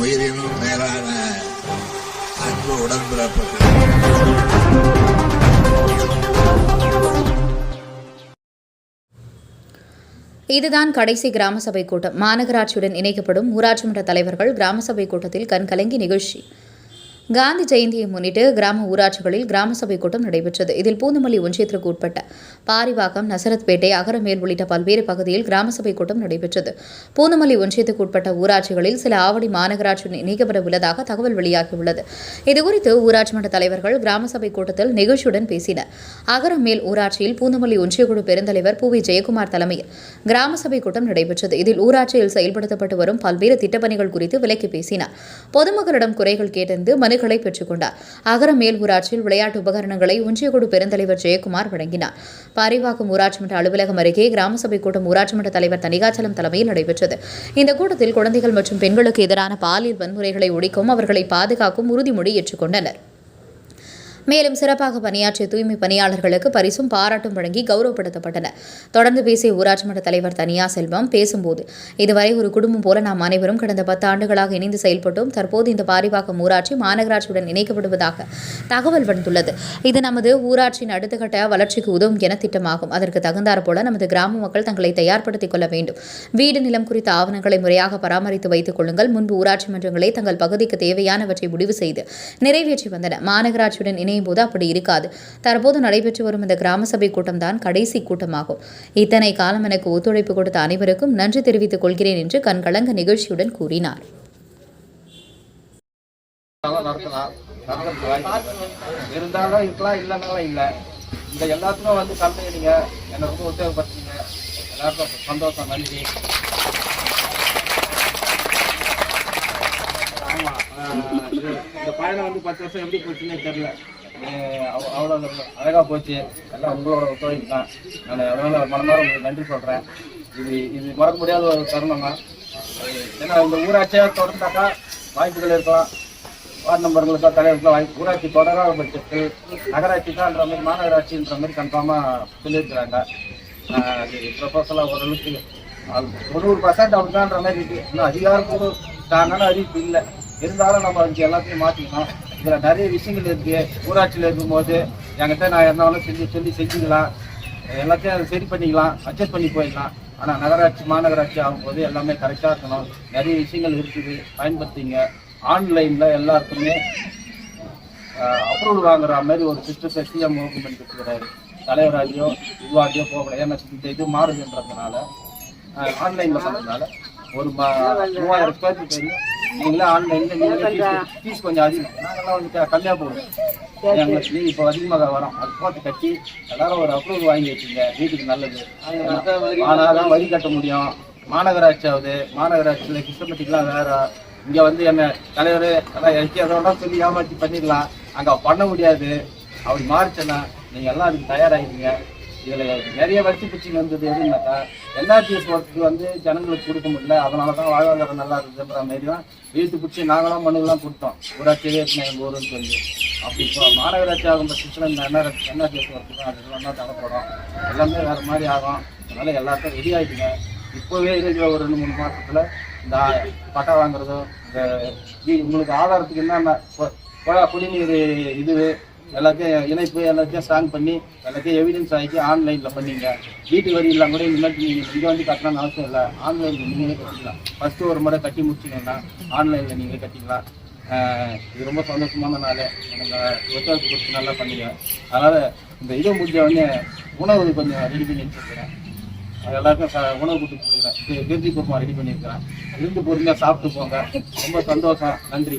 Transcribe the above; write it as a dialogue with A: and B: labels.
A: உயிரினும் மேலான அன்பு உடன்பிறப்புகள்.
B: இதுதான் கடைசி கிராம சபை கூட்டம். மாநகராட்சியுடன் இணைக்கப்படும் ஊராட்சி மன்ற தலைவர்கள் கிராம சபை கூட்டத்தில் கண்கலங்கி நிகழ்ச்சி. காந்தி ஜெயந்தியை முன்னிட்டு கிராம ஊராட்சிகளில் கிராம சபை கூட்டம் நடைபெற்றது. இதில் பூந்தமல்லி ஒன்றியத்திற்கு உட்பட்ட பாரிவாக்கம் நசரத்பேட்டை அகரமேல் உள்ளிட்ட பல்வேறு பகுதியில் கிராம சபை கூட்டம் நடைபெற்றது. பூந்தமல்லி ஒன்றியத்துக்கு உட்பட்ட ஊராட்சிகளில் சில ஆவடி மாநகராட்சி நீக்கப்பட உள்ளதாக தகவல் வெளியாகியுள்ளது. இதுகுறித்து ஊராட்சி மன்ற தலைவர்கள் கிராம சபை கூட்டத்தில் நிகழ்ச்சியுடன் பேசினர். அகரமேல் ஊராட்சியில் பூந்தமல்லி ஒன்றியக்குழு பெருந்தலைவர் பூவி ஜெயக்குமார் தலைமையில் கிராம சபை கூட்டம் நடைபெற்றது. இதில் ஊராட்சியில் செயல்படுத்தப்பட்டு வரும் பல்வேறு திட்டப்பணிகள் குறித்து விலக்கி பேசினார். பொதுமக்களிடம் குறைகள் கேட்டறிந்து மனுக்களை பெற்றுக்கொண்டார். அகரமேல் ஊராட்சியில் விளையாட்டு உபகரணங்களை ஒன்றியக்குழு பெருந்தலைவர் ஜெயக்குமார் வழங்கினார். பாரிவாக்கம் ஊராட்சி மன்ற அலுவலகம் அருகே கிராம சபை கூட்டம் ஊராட்சி மன்ற தலைவர் தணிகாச்சலம் தலைமையில் நடைபெற்றது. இந்த கூட்டத்தில் குழந்தைகள் மற்றும் பெண்களுக்கு எதிரான பாலியல் வன்முறைகளை ஒழிக்கவும் அவர்களை பாதுகாக்கும் உறுதிமொழி ஏற்றுக்கொண்டனர். மேலும் சிறப்பாக பணியாற்றிய தூய்மை பணியாளர்களுக்கு பரிசும் பாராட்டும் வழங்கி கௌரவப்படுத்தப்பட்டனர் தொடர்ந்து பேசிய ஊராட்சி மன்ற தலைவர் தனியா செல்வம் பேசும்போது இதுவரை ஒரு குடும்பம் போல நாம் அனைவரும் கடந்த பத்து ஆண்டுகளாக இணைந்து செயல்பட்டோம். தற்போது இந்த பாரிவாக்கம் ஊராட்சி மாநகராட்சியுடன் இணைக்கப்படுவதாக தகவல் வந்துள்ளது. இது நமது ஊராட்சியின் அடுத்த கட்ட வளர்ச்சிக்கு உதவும் என திட்டமாகும். அதற்கு தகுந்தார் போல நமது கிராம மக்கள் தங்களை தயார்படுத்திக் கொள்ள வேண்டும். வீடு நிலம் குறித்த ஆவணங்களை முறையாக பராமரித்து வைத்துக் கொள்ளுங்கள். முன்பு ஊராட்சி மன்றங்களே தங்கள் பகுதிக்கு தேவையானவற்றை முடிவு செய்து நிறைவேற்றி வந்தன. மாநகராட்சியுடன் இணை இணையும் போது அப்படி இருக்காது. தற்போது நடைபெற்று வரும் இந்த கிராம சபை கூட்டம்தான் கடைசி கூட்டமாகும். இத்தனை காலம் எனக்கு ஒத்துழைப்பு கொடுத்த அனைவருக்கும் நன்றி தெரிவித்துக் கொள்கிறேன் என்று கண்கலங்க நிகழ்ச்சியுடன் கூறினார்.
C: இருந்தாலும் இருக்கலாம் இல்லைனாலும் இல்லை. இந்த எல்லாத்துக்கும் வந்து கலந்துக்கிறீங்க என்னை ரொம்ப எல்லாருக்கும் சந்தோஷம் நன்றி. ஆமாம் இந்த பயணம் வந்து பத்து வருஷம் எப்படி போச்சுன்னே தெரியல. அவ்வளோ அழகாக போச்சு. எல்லாம் உங்களோட ஒத்துழைப்பு தான் நான் அதனால் மனமார உங்களுக்கு நன்றி சொல்கிறேன் இது இது மறக்க முடியாத ஒரு தருணம் தான் ஏன்னா இந்த ஊராட்சியாக தொடர்ந்தாக்கா வாய்ப்புகள் இருக்கலாம். வார்டு நம்பர்களுக்கோ தலைவர்களுக்கோ வாய்ப்பு ஊராட்சி தொடராக பட்சத்தில் நகராட்சி தான்ன்ற மாதிரி மாநகராட்சின்ற மாதிரி கன்ஃபார்மாக சொல்லியிருக்கிறாங்க. அது ப்ரொபோசலாக ஓரளவுக்கு அது தொண்ணூறு பர்சன்ட் அப்படிதான்ற மாதிரி இருக்குது இன்னும் அதிகாரப்பூர்வமான அறிவிப்பு இல்லை. இருந்தாலும் நம்ம அதுக்கு எல்லாத்தையும் மாற்றிக்கணும் இதில் நிறைய விஷயங்கள் இருக்குது ஊராட்சியில் இருக்கும்போது என்கிட்ட நான் இருந்தாலும் செஞ்சு சொல்லி செஞ்சுக்கலாம். எல்லாத்தையும் அதை சரி பண்ணிக்கலாம் அட்ஜஸ்ட் பண்ணி போயிடலாம். ஆனால் நகராட்சி மாநகராட்சி ஆகும்போது எல்லாமே கரெக்டாக இருக்கணும். நிறைய விஷயங்கள் இருக்குது. பயன்படுத்திங்க. ஆன்லைனில் எல்லாருக்குமே அப்ரூவல் வாங்குற மாதிரி ஒரு சிஸ்டத்தை சிஎம் ஓப்பன் பண்ணி கொடுத்துக்கிறாரு தலைவராகியோ இதுவாகியோ போகல. ஏன்னா இந்த இது மாறுதுன்றதுனால ஆன்லைனில் பண்ணுறதுனால ஒரு மூவாயிரம் ஸ்கொயர் ஃபீட் வரையும் நீங்களே ஆன்லைனில் நீங்களே ஃபீஸ் கொஞ்சம் அதிகம். நாங்கள்லாம் வந்து கம்மியாக போடுவோம் எங்களுக்கு இப்போ அதிகமாக வரோம். அது போட்டு கட்டி எல்லாரும் ஒரு அப்ரூவல் வாங்கி வச்சுங்க. வீட்டுக்கு நல்லது. ஆனால் தான் வழி கட்ட முடியும். மாநகராட்சி ஆகுது. மாநகராட்சியில் சிஸ்டமேட்டிக்லாம் வேற. இங்க வந்து என்ன தலைவர் எல்லாம் இறக்கியதோட சொல்லி ஏமாற்றி பண்ணிடலாம். அங்க பண்ண முடியாது. அப்படி மாறிச்சுன்னா நீங்க எல்லாம் அதுக்கு தயாராகிங்க இதில் நிறைய வரிசை பிடிச்சிங்க வந்தது எதுனாக்கா என்ஆர்டிஎஸ் ஒர்க்கு வந்து ஜனங்களுக்கு கொடுக்க முடியல. அதனால தான் வாழ்வாதாரம் நல்லா இருக்குதுன்ற மாரி தான் வீட்டு பிடிச்சி நாங்களாம் மனுலாம் கொடுத்தோம். ஊராட்சியே எங்கள் ஊருன்னு சொல்லி. அப்படி இப்போ மாநகராட்சி ஆகும் பட்சத்தில் இந்த என்ஆர் என்ஆர்டிஎஸ் ஒர்க்கு தான் அதெல்லாம் தான் தடைப்படும். எல்லாமே வேறு மாதிரி ஆகும். அதனால் எல்லாத்தையும் ரெடி ஆகிட்டுங்க இப்போவே இருக்கிற ஒரு ரெண்டு மூணு மாதத்தில் இந்த பட்டா வாங்குறதோ இந்த உங்களுக்கு ஆதாரத்துக்கு என்னென்ன கொ- குடிநீர் இது எல்லாத்தையும் இணைப்பு எல்லாத்தையும் ஸ்ட்ராங் பண்ணி எல்லாத்தையும் எவிடன்ஸ் ஆகி ஆன்லைனில் பண்ணீங்க. வீட்டு இல்லாம கூட இனிமேல் நீங்கள் இங்கே வந்து கட்டணும்னு அவசியம் இல்லை. ஆன்லைனில் நீங்களே கட்டிக்கலாம். ஃபஸ்ட்டு ஒரு முறை கட்டி முடிச்சிங்கன்னா ஆன்லைனில் நீங்களே கட்டிக்கலாம். இது ரொம்ப சந்தோஷமான நாள். எனக்கு ஒத்துழைப்பு கொடுத்து நல்லா பண்ணீங்க. அதனால் இந்த இதை முடிஞ்ச உடனே உணவு கொஞ்சம் ரெடி பண்ணி வச்சுருக்கிறேன். அது எல்லாருக்கும் ச- உணவு கொடுத்து கொடுக்குறேன். கிருதி குருமா ரெடி பண்ணியிருக்கிறேன். இருந்து பொறுமையாக சாப்பிட்டு போங்க. ரொம்ப சந்தோஷம். நன்றி.